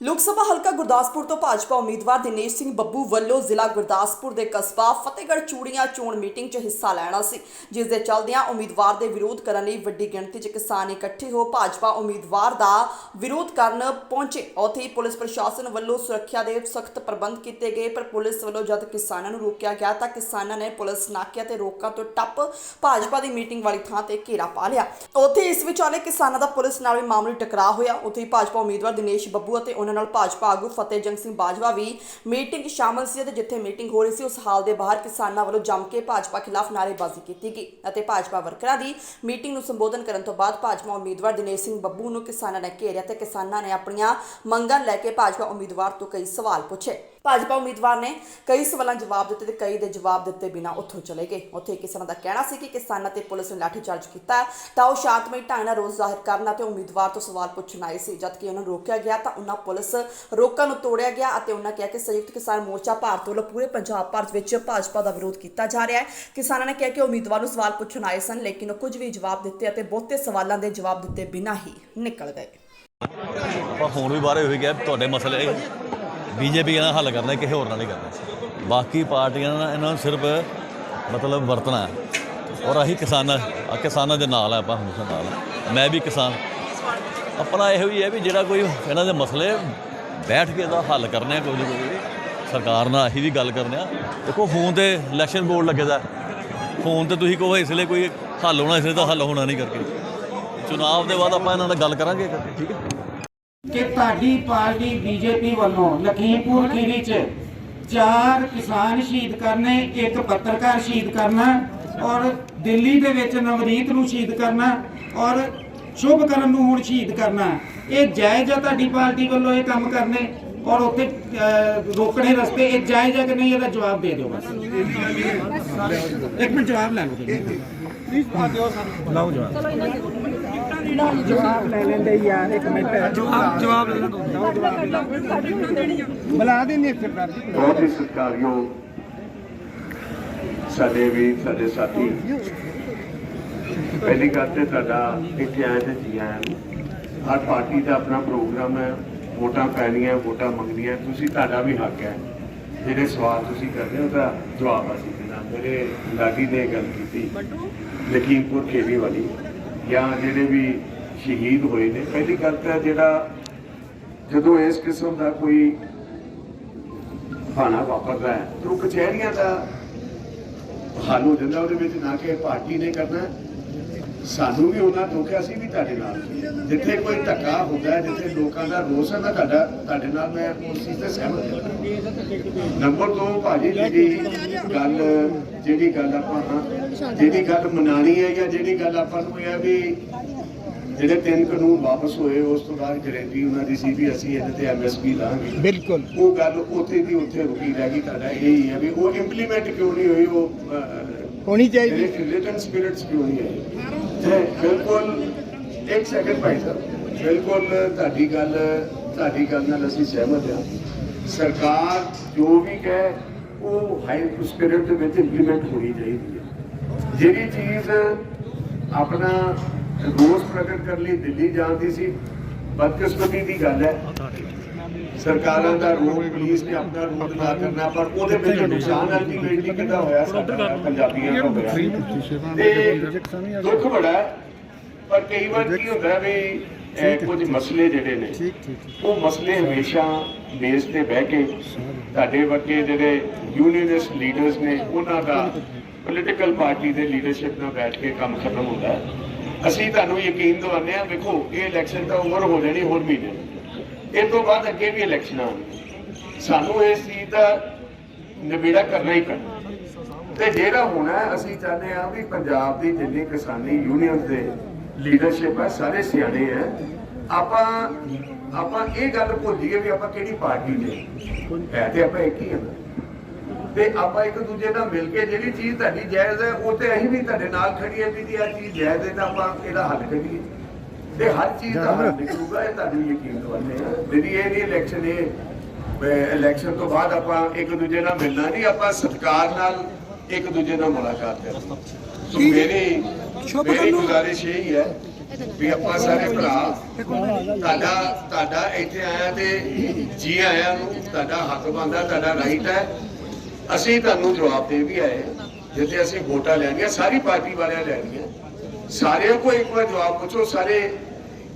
ਲੋਕ ਸਭਾ ਹਲਕਾ ਗੁਰਦਾਸਪੁਰ ਤੋਂ ਭਾਜਪਾ ਉਮੀਦਵਾਰ ਦਿਨੇਸ਼ ਸਿੰਘ ਬੱਬੂ ਵੱਲੋਂ ਜ਼ਿਲ੍ਹਾ ਗੁਰਦਾਸਪੁਰ ਦੇ ਕਸਬਾ ਫਤਿਹਗੜ੍ਹ ਚੂੜੀਆਂ ਚੋਣ ਮੀਟਿੰਗ 'ਚ ਹਿੱਸਾ ਲੈਣਾ ਸੀ, ਜਿਸ ਦੇ ਚੱਲਦਿਆਂ ਉਮੀਦਵਾਰ ਦੇ ਵਿਰੋਧ ਕਰਨ ਲਈ ਵੱਡੀ ਗਿਣਤੀ 'ਚ ਕਿਸਾਨ ਇਕੱਠੇ ਹੋ ਭਾਜਪਾ ਉਮੀਦਵਾਰ ਦਾ ਵਿਰੋਧ ਕਰਨ ਪਹੁੰਚੇ। ਉੱਥੇ ਹੀ ਪੁਲਿਸ ਪ੍ਰਸ਼ਾਸਨ ਵੱਲੋਂ ਸੁਰੱਖਿਆ ਦੇ ਸਖਤ ਪ੍ਰਬੰਧ ਕੀਤੇ ਗਏ, ਪਰ ਪੁਲਿਸ ਵੱਲੋਂ ਜਦ ਕਿਸਾਨਾਂ ਨੂੰ ਰੋਕਿਆ ਗਿਆ ਤਾਂ ਕਿਸਾਨਾਂ ਨੇ ਪੁਲਿਸ ਨਾਕਿਆਂ ਤੇ ਰੋਕਾਂ ਤੋਂ ਟੱਪ ਭਾਜਪਾ ਦੀ ਮੀਟਿੰਗ ਵਾਲੀ ਥਾਂ ਤੇ ਘੇਰਾ ਪਾ ਲਿਆ। ਉੱਥੇ ਇਸ ਵਿਚਾਲੇ ਕਿਸਾਨਾਂ ਦਾ ਪੁਲਿਸ ਨਾਲ ਵੀ ਮਾਮੂਲੀ ਟਕਰਾਅ ਹੋਇਆ। ਉੱਥੇ ਹੀ ਭਾਜਪਾ ਉਮੀਦਵਾਰ ਦਿਨੇਸ਼ ਬੱਬੂ ਅਤੇ ਉਹਨਾਂ ਨਾਲ ਭਾਜਪਾ ਆਗੂ ਫਤਿਹਜੰਗ ਸਿੰਘ ਬਾਜਵਾ ਵੀ ਮੀਟਿੰਗ 'ਚ ਸ਼ਾਮਲ ਸੀ ਅਤੇ ਜਿੱਥੇ ਮੀਟਿੰਗ ਹੋ ਰਹੀ ਸੀ, ਉਸ ਹਾਲ ਦੇ ਬਾਹਰ ਕਿਸਾਨਾਂ ਵੱਲੋਂ ਜੰਮ ਕੇ ਭਾਜਪਾ ਖਿਲਾਫ ਨਾਅਰੇਬਾਜ਼ੀ ਕੀਤੀ ਗਈ ਅਤੇ ਭਾਜਪਾ ਵਰਕਰਾਂ ਦੀ ਮੀਟਿੰਗ ਨੂੰ ਸੰਬੋਧਨ ਕਰਨ ਤੋਂ ਬਾਅਦ ਭਾਜਪਾ ਉਮੀਦਵਾਰ ਦਿਨੇਸ਼ ਸਿੰਘ ਬੱਬੂ ਨੂੰ ਕਿਸਾਨਾਂ ਨੇ ਘੇਰਿਆ ਤੇ ਕਿਸਾਨਾਂ ਨੇ ਆਪਣੀਆਂ ਮੰਗਾਂ ਲੈ ਕੇ ਭਾਜਪਾ ਉਮੀਦਵਾਰ ਤੋਂ ਕਈ ਸਵਾਲ ਪੁੱਛੇ। ਭਾਜਪਾ ਉਮੀਦਵਾਰ ਨੇ ਕਈ ਸਵਾਲਾਂ ਜਵਾਬ ਦਿੱਤੇ ਤੇ ਕਈ ਦੇ ਜਵਾਬ ਦਿੱਤੇ ਬਿਨਾਂ ਉੱਥੋਂ ਚਲੇ ਗਏ। ਉੱਥੇ ਕਿਸਾਨਾਂ ਦਾ ਕਹਿਣਾ ਸੀ ਕਿ ਕਿਸਾਨਾਂ ਤੇ ਪੁਲਿਸ ਨੇ ਲਾਠੀਚਾਰਜ ਕੀਤਾ ਤਾਂ ਉਹ ਸ਼ਾਂਤਮਈ ਢੰਗ ਨਾਲ ਰੋਸ ਜ਼ਾਹਿਰ ਕਰਨ ਅਤੇ ਉਮੀਦਵਾਰ ਤੋਂ ਸਵਾਲ ਪੁੱਛਣ ਆਏ ਸੀ। ਜਦਕਿ ਉਹਨਾਂ ਨੂੰ ਰੋਕਿਆ ਗਿਆ ਤਾਂ ਉਹਨਾਂ ਪੁਲਿਸ ਰੋਕਾਂ ਨੂੰ ਤੋੜਿਆ ਗਿਆ ਅਤੇ ਉਹਨਾਂ ਕਿਹਾ ਕਿ ਸੰਯੁਕਤ ਕਿਸਾਨ ਮੋਰਚਾ ਭਾਰਤ ਵੱਲੋਂ ਪੂਰੇ ਪੰਜਾਬ ਭਰ ਵਿੱਚ ਭਾਜਪਾ ਦਾ ਵਿਰੋਧ ਕੀਤਾ ਜਾ ਰਿਹਾ ਹੈ। ਕਿਸਾਨਾਂ ਨੇ ਕਿਹਾ ਕਿ ਉਮੀਦਵਾਰ ਨੂੰ ਸਵਾਲ ਪੁੱਛਣ ਆਏ ਸਨ, ਲੇਕਿਨ ਉਹ ਕੁਝ ਵੀ ਜਵਾਬ ਦਿੱਤੇ ਅਤੇ ਬਹੁਤੇ ਸਵਾਲਾਂ ਦੇ ਜਵਾਬ ਦਿੱਤੇ ਬਿਨਾਂ ਹੀ ਨਿਕਲ ਗਏ। ਹੁਣ ਵੀ ਬਾਰੇ ਹੋਈ ਗਿਆ ਤੁਹਾਡੇ ਮਸਲੇ ਬੀਜੇਪੀ ਨਾਲ ਹੱਲ ਕਰਨਾ, ਕਿਸੇ ਹੋਰ ਨਾਲ ਨਹੀਂ ਕਰਨਾ। ਬਾਕੀ ਪਾਰਟੀਆਂ ਨਾਲ ਇਹਨਾਂ ਨੂੰ ਸਿਰਫ ਮਤਲਬ ਵਰਤਣਾ ਔਰ ਅਸੀਂ ਕਿਸਾਨਾਂ ਕਿਸਾਨਾਂ ਦੇ ਨਾਲ ਆ, ਆਪਾਂ ਹਮੇਸ਼ਾ ਨਾਲ ਮੈਂ ਵੀ ਕਿਸਾਨ। ਆਪਣਾ ਇਹੋ ਹੀ ਹੈ ਵੀ ਜਿਹੜਾ ਕੋਈ ਇਹਨਾਂ ਦੇ ਮਸਲੇ ਬੈਠ ਕੇ ਇਹਦਾ ਹੱਲ ਕਰਨੇ ਆ, ਕੋਈ ਕੋਈ। ਸਰਕਾਰ ਨਾਲ ਅਸੀਂ ਵੀ ਗੱਲ ਕਰਨੇ ਆ। ਦੇਖੋ ਫੋਨ ਤੇ ਇਲੈਕਸ਼ਨ ਬੋਰਡ ਲੱਗੇਦਾ ਫੋਨ ਤੇ ਤੁਸੀਂ ਕਹੋ ਇਸ ਲਈ ਕੋਈ ਹੱਲ ਹੋਣਾ, ਇਸ ਲਈ ਤਾਂ ਹੱਲ ਹੋਣਾ ਨਹੀਂ ਕਰਕੇ। ਚੁਣਾਵ ਦੇ ਬਾਅਦ ਆਪਾਂ ਇਹਨਾਂ ਨਾਲ ਗੱਲ ਕਰਾਂਗੇ ਕਰਕੇ ਠੀਕ ਹੈ? ਕਿ ਤੁਹਾਡੀ ਪਾਰਟੀ ਬੀਜੇਪੀ ਵੱਲੋਂ ਲਖੀਮਪੁਰ ਖੀਰੀ 'ਚ ਚਾਰ ਕਿਸਾਨ ਸ਼ਹੀਦ ਕਰਨੇ ਇੱਕ ਪੱਤਰਕਾਰ ਸ਼ਹੀਦ ਕਰਨਾ ਔਰ ਦਿੱਲੀ ਦੇ ਵਿੱਚ ਨਵਰੀਤ ਨੂੰ ਸ਼ਹੀਦ ਕਰਨਾ ਔਰ ਸ਼ੁਭਕਰਨ ਨੂੰ ਹੁਣ ਸ਼ਹੀਦ ਕਰਨਾ। ਇਹ ਜਾਇਜ਼ ਆ ਤੁਹਾਡੀ ਪਾਰਟੀ ਵੱਲੋਂ ਇਹ ਕੰਮ ਕਰਨੇ ਔਰ ਉੱਥੇ ਰੋਕਣੇ ਰਸਤੇ ਇਹ ਜਾਇਜ਼ ਆ ਕਿ ਨਹੀਂ ਇਹਦਾ ਜਵਾਬ ਦੇ ਦਿਓ ਬਸ। ਇੱਕ ਮਿੰਟ ਜਵਾਬ ਲੈ ਲਓ ਜਵਾਬ ਲੈ ਲੈਂਦੇ ਯਾਰ ਇੱਕ ਮਿੰਟ। ਜਵਾਬ ਜਵਾਬ ਲੈ ਲਓ ਜਵਾਬ ਬੁਲਾ ਦੇਣੀ ਸਰਦਾਰ ਜੀ ਬਹੁਤ ਹੀ ਸਤਿਕਾਰਯੋਗ ਸਾਡੇ ਵੀ ਸਾਡੇ ਸਾਥੀ। ਪਹਿਲੀ ਗੱਲ ਤੇ ਤੁਹਾਡਾ ਇੱਥੇ ਆਏ ਤੇ ਜੀ ਆਇਆਂ ਨੂੰ। ਹਰ ਪਾਰਟੀ ਦਾ ਆਪਣਾ ਪ੍ਰੋਗਰਾਮ ਹੈ। ਵੋਟਾਂ ਪੈਣੀਆਂ ਵੋਟਾਂ ਮੰਗਣੀਆਂ। ਤੁਸੀਂ ਤੁਹਾਡਾ ਵੀ ਹੱਕ ਹੈ। ਜਿਹੜੇ ਸਵਾਲ ਤੁਸੀਂ ਕਰਦੇ ਹੋ ਉਹਦਾ ਜਵਾਬ ਅਸੀਂ ਦੇਣਾ। ਮੇਰੇ ਲਾਡੀ ਨੇ ਗੱਲ ਕੀਤੀ। ਲਖੀਮਪੁਰ ਖੇੜੀ ਵਾਲੀ ਜਾਂ ਜਿਹੜੇ ਵੀ ਸ਼ਹੀਦ ਹੋਏ ਨੇ। ਪਹਿਲੀ ਗੱਲ ਤਾਂ ਜਿਹੜਾ ਜਦੋਂ ਇਸ ਕਿਸਮ ਦਾ ਕੋਈ ਭਾਣਾ ਵਾਪਰਦਾ ਹੈ, ਤਾਂ ਉਹ ਕਚਹਿਰੀਆਂ ਦਾ ਹੱਲ ਹੋ ਜਾਂਦਾ, ਉਹਦੇ ਵਿੱਚ ਨਾ ਕਿ ਪਾਰਟੀ ਨੇ ਕਰਨਾ। ਸਾਨੂੰ ਵੀ ਉਹਨਾਂ ਹੈ ਅਸੀਂ ਵੀ ਤੁਹਾਡੇ ਨਾਲ। ਜਿੱਥੇ ਕੋਈ ਧੱਕਾ ਹੁੰਦਾ ਹੈ ਜਿੱਥੇ ਲੋਕਾਂ ਦਾ ਰੋਸ ਹੈ ਮੈਂ ਤੁਹਾਡਾ ਤੁਹਾਡੇ ਨਾਲ ਮੈਂ ਉਸ ਚੀਜ਼ ਤੇ ਸਹਿਮਤ ਹਾਂ। ਨੰਬਰ 2 ਭਾਜੀ ਜਿਹੜੀ ਗੱਲ ਜਿਹੜੀ ਗੱਲ ਆਪਾਂ ਹਾਂ, ਜਿਹੜੀ ਗੱਲ ਮਨਾਣੀ ਹੈ ਜਾਂ ਜਿਹੜੀ ਗੱਲ ਆਪਾਂ ਨੂੰ ਇਹ ਹੈ ਵੀ ਜਿਹੜੇ ਤਿੰਨ ਕਾਨੂੰਨ ਵਾਪਸ ਹੋਏ ਉਸ ਤੋਂ ਬਾਅਦ ਗਰੰਟੀ ਉਹਨਾਂ ਦੀ ਸੀ ਵੀ ਅਸੀਂ ਇਹਦੇ ਤੇ ਐਮਐਸਪੀ ਲਾਂਗੇ। ਬਿਲਕੁਲ। ਉਹ ਗੱਲ ਉੱਥੇ ਦੀ ਉੱਥੇ ਰੁਕੀ ਰਹਿ ਗਈ ਤੁਹਾਡਾ ਇਹ ਹੀ ਹੈ ਵੀ ਉਹ ਇੰਪਲੀਮੈਂਟ ਕਿਉਂ ਨਹੀਂ ਹੋਈ ਉਹ ਹੋਣੀ ਜਿਹੜੇ ਰਿਟਨ ਸਪਿਰਿਟਸ ਕਿਉਂ ਨਹੀਂ ਆਏ? ਤੇ ਬਿਲਕੁਲ ਇੱਕ ਸੈਕਿੰਡ ਭਾਈ ਸਾਹਿਬ, ਬਿਲਕੁਲ ਤੁਹਾਡੀ ਗੱਲ ਤੁਹਾਡੀ ਗੱਲ ਨਾਲ ਅਸੀਂ ਸਹਿਮਤ ਹਾਂ। ਸਰਕਾਰ ਜੋ ਵੀ ਕਹੇ, ਉਹ ਹਾਈ ਸਪਿਰਿਟ ਦੇ ਵਿੱਚ ਇੰਪਲੀਮੈਂਟ ਹੋਣੀ ਚਾਹੀਦੀ ਹੈ। ਜਿਹੜੀ ਚੀਜ਼ ਆਪਣਾ ਰੋਸ ਪ੍ਰਗਟ ਕਰਨ ਲਈ ਦਿੱਲੀ ਜਾਂਦੀ ਸੀ, ਬਦਕਿਸਮਤੀ ਦੀ ਗੱਲ ਹੈ। ਸਰਕਾਰਾਂ ਦਾ ਰੋਲ ਪੁਲਿਸ ਨੇ ਆਪਣਾ ਰੋਲ ਅਦਾ ਕਰਨਾ ਪਰ ਉਹਦੇ ਵਿੱਚ ਨੁਕਸਾਨ ਅਲਟੀਮੇਟਲੀ ਕਿਹਦਾ ਹੋਇਆ ਸਾਡਾ ਪੰਜਾਬੀਆਂ ਦਾ ਹੋਇਆ। ਦੁੱਖ ਬੜਾ ਹੈ, ਪਰ ਕਈ ਵਾਰ ਕੀ ਹੁੰਦਾ ਹੈ ਵੀ ਇਹ ਕੁਝ ਮਸਲੇ ਜਿਹੜੇ ਨੇ ਉਹ ਮਸਲੇ ਹਮੇਸ਼ਾ ਮੇਜ਼ ਤੇ ਬਹਿ ਕੇ ਤੁਹਾਡੇ ਵਰਗੇ ਜਿਹੜੇ ਯੂਨੀਅਨਿਸਟ ਲੀਡਰਸ ਨੇ ਉਹਨਾਂ ਦਾ ਪੋਲੀਟੀਕਲ ਪਾਰਟੀ ਦੇ ਲੀਡਰਸ਼ਿਪ ਨਾਲ ਬੈਠ ਕੇ ਕੰਮ ਖਤਮ ਹੁੰਦਾ ਅਸੀਂ ਤੁਹਾਨੂੰ ਯਕੀਨ ਦਿਵਾਉਂਦੇ ਹਾਂ ਵੇਖੋ ਇਹ ਇਲੈਕਸ਼ਨ ਤਾਂ ਓਵਰ ਹੋ ਜਾਣੀ ਹੋਰ ਮਹੀਨੇ। ਇਹ ਤੋਂ ਬਾਅਦ ਅੱਗੇ ਵੀ ਇਲੈਕਸ਼ਨ ਆਉਣਗੀਆਂ। ਸਾਨੂੰ ਇਸ ਚੀਜ਼ ਦਾ ਨਿਬੇੜਾ ਕਰਨਾ ਹੀ ਪੈਣਾ ਤੇ ਜਿਹੜਾ ਹੋਣਾ ਅਸੀਂ ਚਾਹੁੰਦੇ ਹਾਂ ਵੀ ਪੰਜਾਬ ਦੀ ਜਿੰਨੀ ਕਿਸਾਨੀ ਯੂਨੀਅਨ ਦੇ ਲੀਡਰਸ਼ਿਪ ਹੈ ਸਾਰੇ ਸਿਆਣੇ ਹੈ ਆਪਾਂ ਆਪਾਂ ਇਹ ਗੱਲ ਭੁੱਲੀਏ ਵੀ ਆਪਾਂ ਕਿਹੜੀ ਪਾਰਟੀ ਦੇ ਹੈ ਤੇ ਆਪਾਂ ਇੱਕ ਹੀ ਹਾਂ ਤੇ ਆਪਾਂ ਇੱਕ ਦੂਜੇ ਨਾਲ ਮਿਲ ਕੇ ਜਿਹੜੀ ਚੀਜ਼ ਤੁਹਾਡੀ ਜਾਇਜ਼ ਹੈ, ਉਹ ਤੇ ਅਸੀਂ ਵੀ ਤੁਹਾਡੇ ਨਾਲ ਖੜੀਏ ਵੀ ਜੀ ਆ ਚੀਜ਼ ਜਾਇਜ਼ ਹੈ ਤਾਂ ਆਪਾਂ ਇਹਦਾ ਹੱਲ ਕੱਢੀਏ। ਤੇ ਹਰ ਚੀਜ਼ ਦਾ ਹੱਲ ਨਿਕਲੂਗਾ ਇਹ ਤੁਹਾਨੂੰ ਯਕੀਨ ਦਵਾਉਂਦੇ ਜਿਹੜੀ ਇਹ ਨਹੀਂ ਇਲੈਕਸ਼ਨ ਇਹ ਇਲੈਕਸ਼ਨ ਤੋਂ ਬਾਅਦ ਆਪਾਂ ਇੱਕ ਦੂਜੇ ਨਾਲ ਮਿਲਣਾ ਨਹੀਂ ਆਪਾਂ ਸਤਿਕਾਰ ਨਾਲ ਇੱਕ ਦੂਜੇ ਨਾਲ ਮੁਲਾਕਾਤ ਕਰਨੀ। ਸੋ ਮੇਰੀ ਮੇਰੀ ਗੁਜ਼ਾਰਿਸ਼ ਇਹ ਹੀ ਹੈ ਵੀ ਆਪਾਂ ਸਾਰੇ ਭਰਾ ਤੁਹਾਡਾ ਤੁਹਾਡਾ ਇੱਥੇ ਆਇਆ ਤੇ ਜੀ ਆਇਆਂ ਨੂੰ ਤੁਹਾਡਾ ਹੱਕ ਬਣਦਾ ਤੁਹਾਡਾ ਰਾਈਟ ਹੈ। ਅਸੀਂ ਤੁਹਾਨੂੰ ਜਵਾਬ ਦੇ ਵੀ ਆਏ ਜਿੱਥੇ ਅਸੀਂ ਵੋਟਾਂ ਲੈਣੀਆਂ ਸਾਰੀ ਪਾਰਟੀ ਵਾਲਿਆਂ ਲੈਣੀਆਂ। ਸਾਰਿਆਂ ਕੋ ਇੱਕ ਵਾਰ ਜਵਾਬ ਪੁੱਛੋ ਸਾਰੇ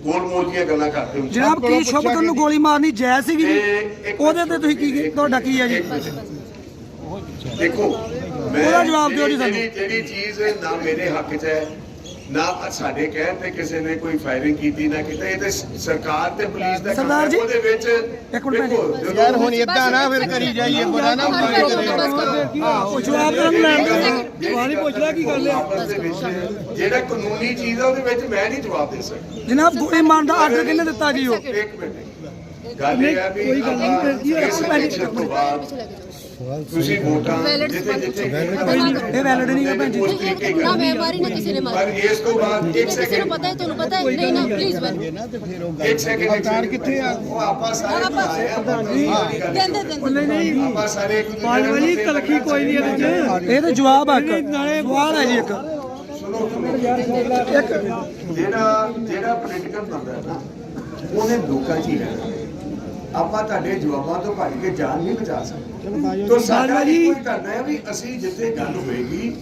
ਗੋਲ ਮੋਲ ਦੀਆਂ ਗੱਲਾਂ ਕਰਦੇ ਹੋ ਜਨਾਬ ਕੀ ਸ਼ੁਭਕਰਨ ਨੂੰ ਗੋਲੀ ਮਾਰਨੀ ਜਾਇਜ਼ ਸੀਗੀ ਜੀ ਉਹਦੇ ਤੇ ਤੁਸੀਂ ਕੀ ਤੁਹਾਡਾ ਕੀ ਹੈ ਜੀ। ਦੇਖੋ ਮੈਂ ਉਹਦਾ ਜਵਾਬ ਦਿਓ ਜੀ ਸਾਨੂੰ। ਜਿਹੜੀ ਜਿਹੜੀ ਚੀਜ਼ ਨਾ ਮੇਰੇ ਹੱਕ 'ਚ ਹੈ ਨਾ ਸਾਡੇ ਕਹਿਣ ਤੇ ਕਿਸੇ ਨੇ ਕੋਈ ਫਾਇਰਿੰਗ ਕੀਤੀ ਨਾ ਕੀਤਾ ਇਹ ਤੇ ਸਰਕਾਰ ਤੇ ਪੁਲਿਸ ਦਾ ਕੰਮ ਸਰਦਾਰ ਹੈ ਜੀ, ਉਹਦੇ ਵਿੱਚ ਇੱਕ ਮਿੰਟ ਯਾਰ ਹੁਣ ਇਦਾਂ ਨਾ ਫਿਰ ਕਰੀ ਜਾਈਏ ਬੜਾ ਨਾ ਮਾਰੇ ਉਹ ਜਵਾਬ ਤਾਂ ਲੈਣ ਦਿਓ ਜਿਹੜੀ ਪੁੱਛ ਲਿਆ ਕੀ ਗੱਲ ਹੈ? ਦੇ ਜਿਹੜਾ ਕਾਨੂੰਨੀ ਚੀਜ਼ ਹੈ ਉਹਦੇ ਵਿੱਚ ਮੈਂ ਨਹੀਂ ਜਵਾਬ ਦੇ ਸਕਦਾ। ਜਨਾਬ ਗੋਲੀ ਮਾਰਨ ਦਾ ਆਰਡਰ ਕਿਹਨੇ ਦਿੱਤਾ ਜੀ ਉਹ? ਇੱਕ ਮਿੰਟ। ਗੱਲ ਇਹ ਹੈ ਵੀ ਕੋਈ ਗੱਲ ਨਹੀਂ ਇਸ election ਤੋਂ ਬਾਅਦ ਤੁਸੀਂ ਵੋਟਾਂ ਜਿੱਥੇ ਜਿੱਥੇ ਇਹ ਵੈਲਿਡ ਨਹੀਂ ਹੈ ਭੈਣ ਜੀ। ਉਸ ਤਰੀਕੇ ਹੀ ਨਾ ਕਰਨੀ। ਮੈਂ ਮਾਰੀ ਨਾ ਕਿਸੇ ਨੇ ਪਰ ਮਾਰੀ ਇਸ ਤੋਂ ਬਾਅਦ ਇੱਕ ਕਿਸੇ ਨੂੰ ਸੈਕਿੰਡ ਪਤਾ ਹੈ ਤੁਹਾਨੂੰ ਪਤਾ ਹੈ? ਨਹੀਂ ਨਾ ਪਲੀਜ਼ ਬਨ ਇੱਕ ਸੈਕਿੰਡ ਅਵਤਾਰ ਕਿੱਥੇ ਆ? ਉਹ ਆਪਾਂ ਸਾਰੇ ਆਪਾਂ- ਆਏ ਆ ਦਿੰਦੇ ਦਿੰਦੇ। ਆਪਾਂ ਸਾਰੇ ਇੱਕ ਦੂਜੇ ਬਾਜਵਾ ਜੀ ਨਾਲ ਤਲਖੀ ਕੋਈ ਨਹੀਂ ਇਹਦੇ ਚ। ਇਹ ਤਾਂ ਜਵਾਬ ਆ ਇੱਕ। ਸਵਾਲ ਹੈ ਜੀ ਇੱਕ। ਸੁਣੋ ਸੁਣੋ। ਜਿਹੜਾ ਜਿਹੜਾ ਪੋਲੀਟੀਕਲ ਬੰਦਾ ਹੈ ਨਾ ਉਹਨੇ ਲੋਕਾਂ 'ਚ ਹੀ ਰਹਿਣਾ। ਆਪਾਂ ਤੁਹਾਡੇ ਜਵਾਬਾਂ ਤੋਂ ਭੱਜ ਕੇ ਜਾਨ ਨਹੀਂ ਬਚਾ ਸਕਦੇ। ਤੋਂ ਸਾਡਾ ਜੀ ਕੋਈ ਕਰਨਾ ਹੈ ਵੀ ਅਸੀਂ ਜਿੱਥੇ ਗੱਲ ਹੋਏਗੀ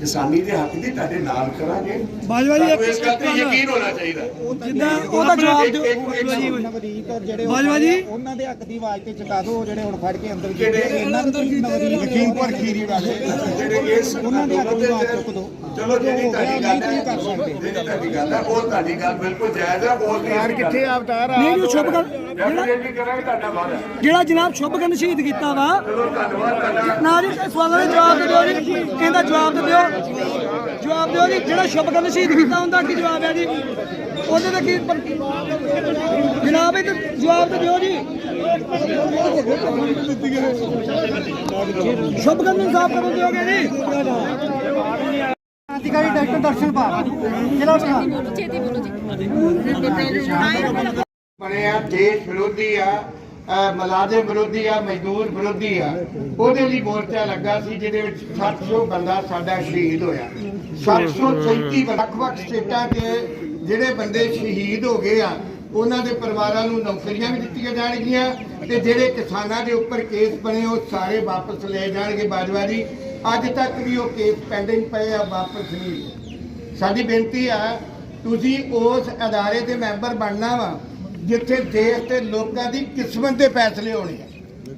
ਕਿਸਾਨੀ ਦੇ ਹੱਕ ਦੀ ਤੁਹਾਡੇ ਨਾਲ ਕਰਾਂਗੇ। ਬਾਜਵਾ ਜੀ, ਇਸ ਗੱਲ ਤੇ ਯਕੀਨ ਹੋਣਾ ਚਾਹੀਦਾ। ਜਿੱਦਾਂ ਉਹਦਾ ਜਵਾਬ ਦਿਓ। ਨਵਦੀਪ ਔਰ ਜਿਹੜੇ ਬਾਜਵਾ ਜੀ। ਉਹਨਾਂ ਦੇ ਹੱਕ ਦੀ ਆਵਾਜ਼ ਤੇ ਚੁਕਾ ਦਿਓ ਜਿਹੜੇ ਹੁਣ ਫੜ ਕੇ ਅੰਦਰ ਕਿਹੜੇ? ਇਹਨਾਂ ਨੂੰ ਤੁਸੀਂ ਨਵਦੀਪ ਲਖੀਮਪੁਰ ਖੀਰੀ ਵਾਲੇ। ਜਿਹੜੇ ਇਸ ਉਹਨਾਂ ਦੇ ਹੱਕ ਦੀ ਆਵਾਜ਼ ਚੁੱਕ ਦਿਓ। ਚਲੋ ਜਿਹੜੀ ਤੁਹਾਡੀ ਗੱਲ ਹੈ ਨਹੀਂ ਕਰ ਸਕਦੇ। ਜਿਹੜੀ ਤੁਹਾਡੀ ਗੱਲ ਹੈ ਉਹ ਤੁਹਾਡੀ ਗੱਲ ਬਿਲਕੁਲ ਜਾਇਜ਼ ਹੈ ਉਹ ਯਾਰ ਕਿੱਥੇ ਅਵਤਾਰ ਆ? ਨਹੀਂ ਜੋ ਸ਼ੁਭਕਰਨ ਜਿਹੜਾ ਡੈਫੀਨੇਟਲੀ ਕਰਾਂਗੇ ਤੁਹਾਡਾ ਵਾਅਦਾ ਜਿਹੜਾ ਜਨਾਬ ਸ਼ੁਭਕਰਨ ਸ਼ਹੀਦ ਕੀਤਾ ਵਾ ਚਲੋ ਧੰਨਵਾਦ ਤੁਹਾਡਾ ਨਾ ਜੀ ਸਵਾਲਾਂ ਦੇ ਜਵਾਬ ਦੇ ਦਿਓ ਜੀ। ਇਹਦਾ ਜਵਾਬ ਦੇ ਦਿਓ। ਜਵਾਬ ਦਿਓ ਜੀ ਜਿਹੜਾ ਸ਼ੁਭਕਰਨ ਸ਼ਹੀਦ ਕੀਤਾ ਹੁੰਦਾ ਕੀ ਜਵਾਬ ਹੈ ਜੀ? ਉਹਦੇ ਤੇ ਕੀ ਜਨਾਬ ਇਹ ਜਵਾਬ ਤੇ ਦਿਓ ਜੀ। ਸ਼ੁਭਕਰਨ ਨੂੰ ਸਾਫ਼ ਕਰਨ ਦਿਓਗੇ ਜੀ। ਕ੍ਰਾਂਤੀਕਾਰੀ ਡਾਕਟਰ ਦਰਸ਼ਨ ਪਾਲ ਜ਼ਿਲ੍ਹਾ ਛੇਤੀ ਬੋਲੋ ਜੀ। ਬਣੇ ਆ ਦੇਸ਼ ਵਿਰੋਧੀ ਆ। ਮੁਲਾਜ਼ਮ ਵਿਰੋਧੀ ਆ, ਮਜ਼ਦੂਰ ਵਿਰੋਧੀ ਆ, ਉਹਦੇ ਲਈ ਮੋਰਚਾ ਲੱਗਾ ਸੀ, ਜਿਹਦੇ ਵਿੱਚ 700 ਬੰਦਾ ਸਾਡਾ ਸ਼ਹੀਦ ਹੋਇਆ। 737 ਵੱਖ-ਵੱਖ ਸਟੇਟਾਂ ਦੇ ਜਿਹੜੇ ਬੰਦੇ ਸ਼ਹੀਦ ਹੋ ਗਏ ਆ, ਉਹਨਾਂ ਦੇ ਪਰਿਵਾਰਾਂ ਨੂੰ ਨੌਕਰੀਆਂ ਵੀ ਦਿੱਤੀਆਂ ਜਾਣਗੀਆਂ ਤੇ ਜਿਹੜੇ ਕਿਸਾਨਾਂ ਦੇ ਉੱਪਰ ਕੇਸ ਬਣੇ, ਉਹ ਸਾਰੇ ਵਾਪਸ ਲਏ ਜਾਣਗੇ ਬਾਜਵਾ ਜੀ। ਅੱਜ ਤੱਕ ਵੀ ਉਹ ਕੇਸ ਪੈਂਡਿੰਗ ਪਏ ਆ, ਵਾਪਸ ਨਹੀਂ ਸਾਡੀ ਬੇਨਤੀ ਆ, ਤੁਸੀਂ ਉਸ ਅਦਾਰੇ ਦੇ ਮੈਂਬਰ ਬਣਨਾ ਵਾ ਜਿੱਥੇ ਦੇਸ਼ ਤੇ ਲੋਕਾਂ ਦੀ ਕਿਸਮਤ ਦੇ ਫੈਸਲੇ ਹੋਣੇ ਆ।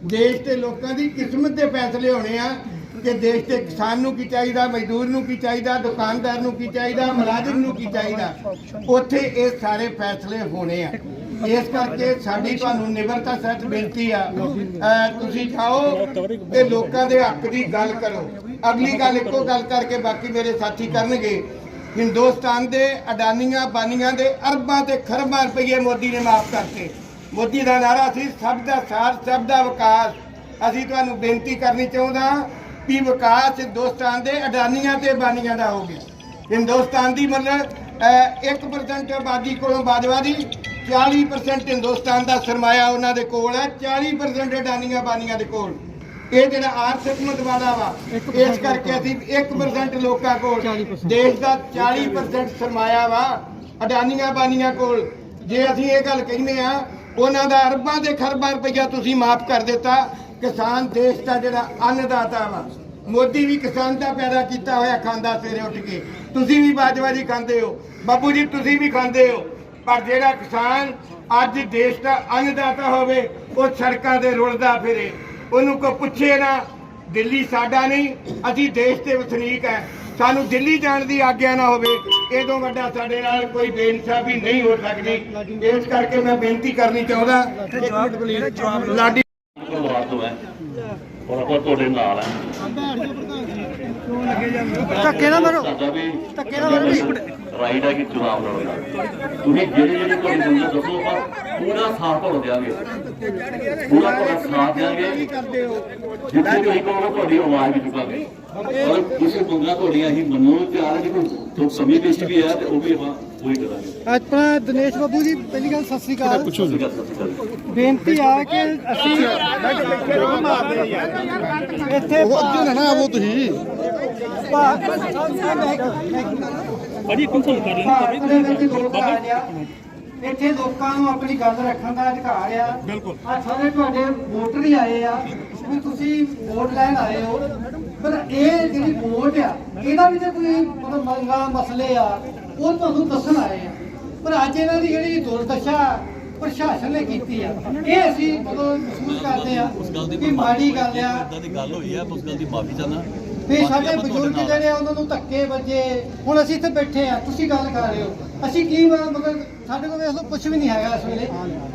ਦੇਸ਼ ਤੇ ਲੋਕਾਂ ਦੀ ਕਿਸਮਤ ਦੇ ਫੈਸਲੇ ਹੋਣੇ ਆ ਕਿ ਦੇਸ਼ ਦੇ ਕਿਸਾਨ ਨੂੰ ਕੀ ਚਾਹੀਦਾ, ਮਜ਼ਦੂਰ ਨੂੰ ਕੀ ਚਾਹੀਦਾ, ਦੁਕਾਨਦਾਰ ਨੂੰ ਕੀ ਚਾਹੀਦਾ, ਮੁਲਾਜ਼ਮ ਨੂੰ ਕੀ ਚਾਹੀਦਾ, ਉੱਥੇ ਇਹ ਸਾਰੇ ਫੈਸਲੇ ਹੋਣੇ ਆ। ਇਸ ਕਰਕੇ ਸਾਡੀ ਤੁਹਾਨੂੰ ਨਿਮਰਤਾ ਸਹਿਤ ਬੇਨਤੀ ਆ ਤੁਸੀਂ ਜਾਓ ਤੇ ਲੋਕਾਂ ਦੇ ਹੱਕ ਦੀ ਗੱਲ ਕਰੋ। ਅਗਲੀ ਗੱਲ ਇੱਕੋ ਗੱਲ ਕਰਕੇ ਬਾਕੀ ਮੇਰੇ ਸਾਥੀ ਕਰਨਗੇ। ਹਿੰਦੁਸਤਾਨ ਦੇ ਅਡਾਨੀਆਂ ਬਾਨੀਆਂ ਦੇ ਅਰਬਾਂ ਤੇ ਖਰਬਾਂ ਰੁਪਏ ਮੋਦੀ ਨੇ ਮਾਫ ਕਰਤੇ। ਮੋਦੀ ਦਾ ਨਾਰਾ ਸੀ ਸਭ ਦਾ ਸਾਥ ਸਭ ਦਾ ਵਿਕਾਸ। ਅਸੀਂ ਤੁਹਾਨੂੰ ਬੇਨਤੀ ਕਰਨੀ ਚਾਹੁੰਦਾ ਵੀ ਵਿਕਾਸ ਹਿੰਦੁਸਤਾਨ ਦੇ ਅਡਾਨੀਆਂ ਤੇ ਬਾਨੀਆਂ ਦਾ ਹੋ ਗਿਆ। ਹਿੰਦੁਸਤਾਨ ਦੀ ਮਤਲਬ ਅਹ, 1% ਆਬਾਦੀ ਕੋਲੋਂ ਬਾਜਵਾ ਦੀ 40% ਹਿੰਦੁਸਤਾਨ ਦਾ ਸਰਮਾਇਆ ਉਹਨਾਂ ਦੇ ਕੋਲ ਹੈ 40% ਅਡਾਨੀਆਂ ਬਾਨੀਆਂ ਦੇ ਕੋਲ। ਇਹ ਜਿਹੜਾ ਆਰਥਿਕ ਮਤਵਾਦਾ ਵਾ ਇਸ ਕਰਕੇ ਅਸੀਂ 1% ਲੋਕਾਂ ਕੋਲ ਦੇਸ਼ ਦਾ 40% ਸਰਮਾਇਆ ਵਾ ਅਡਾਨੀਆਂ ਬਾਨੀਆਂ ਕੋਲ। ਜੇ ਅਸੀਂ ਇਹ ਗੱਲ ਕਹਿੰਦੇ ਆ ਉਹਨਾਂ ਦਾ ਅਰਬਾਂ ਦੇ ਖਰਬਾਂ ਰੁਪਈਆ ਤੁਸੀਂ ਮਾਫ ਕਰ ਦਿੱਤਾ ਕਿਸਾਨ ਦੇਸ਼ ਦਾ ਜਿਹੜਾ ਅੰਨਦਾਤਾ ਵਾ ਮੋਦੀ ਵੀ ਕਿਸਾਨ ਦਾ ਪੈਦਾ ਕੀਤਾ ਹੋਇਆ ਖਾਂਦਾ ਸਵੇਰੇ ਉੱਠ ਕੇ। ਤੁਸੀਂ ਵੀ ਬਾਜਵਾਜੀ ਖਾਂਦੇ ਹੋ ਬਾਪੂ ਜੀ ਤੁਸੀਂ ਵੀ ਖਾਂਦੇ ਹੋ ਪਰ ਜਿਹੜਾ ਕਿਸਾਨ ਅੱਜ ਦੇਸ਼ ਦਾ ਅੰਨਦਾਤਾ ਹੋਵੇ ਉਹ ਸੜਕਾਂ ਤੇ ਰੁਲਦਾ ਫਿਰੇ। ਉਹਨੂੰ ਕੋ ਪੁੱਛੇ ਨਾ ਦਿੱਲੀ ਸਾਡਾ ਨਹੀਂ ਅਸੀਂ ਦੇਸ਼ ਦੇ ਵਸਨੀਕ ਹੈ ਸਾਨੂੰ ਦਿੱਲੀ ਜਾਣ ਦੀ ਆਗਿਆ ਨਾ ਹੋਵੇ ਇਹ ਤੋਂ ਵੱਡਾ ਸਾਡੇ ਨਾਲ ਕੋਈ ਬੇਇਨਸਾਫੀ ਨਹੀਂ ਹੋ ਸਕਦੀ। ਇਸ ਕਰਕੇ ਮੈਂ ਬੇਨਤੀ ਕਰਨੀ ਚਾਹੁੰਦਾ। ਲਾਡੀ ਔਰ ਆਪਾਂ ਤੁਹਾਡੇ ਨਾਲ ਹੈ ਧੱਕੇ ਨਾ ਮਾਰੋ। ਧੱਕੇ ਨਾ ਮਾਰੋ। ਰਾਈਟ ਹੈ ਕਿ ਚੁਣਾਵ ਲੜੋ ਤੁਸੀਂ ਜਿਹੜੇ ਜਿਹੜੇ ਤੁਹਾਡੇ ਮੁੱਦੇ ਦੱਸੋ ਆਪਾਂ ਪੂਰਾ ਸਾਥ ਤੁਹਾਡਾ ਦਿਆਂਗੇ। ਪੂਰਾ ਤੁਹਾਡਾ ਸਾਥ ਦਿਆਂਗੇ। ਜਿੱਥੇ ਤੁਸੀਂ ਕਹੋਗੇ ਤੁਹਾਡੀ ਆਵਾਜ਼ ਵੀ ਚੁਕਾਂਗੇ। ਔਰ ਕਿਸੇ ਮੰਗਾਂ ਤੁਹਾਡੀਆਂ ਅਸੀਂ ਮੰਨੋ ਤੇ ਆ ਜੇ ਕੋਈ ਤੋਂ ਕਮੀ ਪੇਸ਼ੀ ਵੀ ਹੈ ਤੇ ਉਹ ਵੀ ਆਪਾਂ ਪੂਰੀ ਕਰਾਂਗੇ। ਆਪਣਾ ਦਿਨੇਸ਼ ਬਾਬੂ ਜੀ ਪਹਿਲੀ ਗੱਲ ਸਤਿ ਸ੍ਰੀ ਅਕਾਲ। ਬੇਨਤੀ ਆ ਕਿ ਅਸੀਂ ਇੱਥੇ ਉਹ ਅੱਗੇ ਨਾ ਆਵੋ ਤੁਸੀਂ। ਭਾਰਤ ਦੇ ਵਿੱਚ ਲੋਕ ਰਾਜ ਆ। ਇੱਥੇ ਲੋਕਾਂ ਨੂੰ ਆਪਣੀ ਗੱਲ ਰੱਖਣ ਦਾ ਅਧਿਕਾਰ ਆ। ਬਿਲਕੁਲ। ਆ ਸਾਰੇ ਤੁਹਾਡੇ ਵੋਟਰ ਹੀ ਆਏ ਆ ਵੀ ਤੁਸੀਂ ਵੋਟ ਲੈਣ ਆਏ ਹੋ। ਪਰ ਇਹ ਜਿਹੜੀ ਵੋਟ ਆ ਇਹਦਾ ਵੀ ਤੇ ਕੋਈ ਮਤਲਬ ਮੰਗਾਂ ਮਸਲੇ ਆ ਉਹ ਤੁਹਾਨੂੰ ਦੱਸਣ ਆਏ ਆ। ਪਰ ਅੱਜ ਇਹਨਾਂ ਦੀ ਜਿਹੜੀ ਦੁਰਦਸ਼ਾ ਪ੍ਰਸ਼ਾਸਨ ਨੇ ਕੀਤੀ ਆ ਇਹ ਅਸੀਂ ਮਤਲਬ ਮਹਿਸੂਸ ਕਰਦੇ ਆ ਕਿ ਮਾੜੀ ਗੱਲ ਆ। ਇਦਾਂ ਦੀ ਗੱਲ ਹੋਈ ਹੈ ਉਸ ਗੱਲ ਦੀ ਮਾਫੀ ਚਾਹਨਾ ਵੀ ਸਾਡੇ ਬਜ਼ੁਰਗ ਜਿਹੜੇ ਆ ਉਹਨਾਂ ਨੂੰ ਧੱਕੇ ਵੱਜੇ। ਹੁਣ ਅਸੀਂ ਇੱਥੇ ਬੈਠੇ ਆ ਤੁਸੀਂ ਗੱਲ ਕਰ ਰਹੇ ਹੋ। ਅਸੀਂ ਕੀ ਮਤਲਬ ਸਾਡੇ ਕੋਲ ਵੇਖ ਲਓ ਕੁਝ ਵੀ ਨਹੀਂ ਹੈਗਾ ਇਸ ਵੇਲੇ।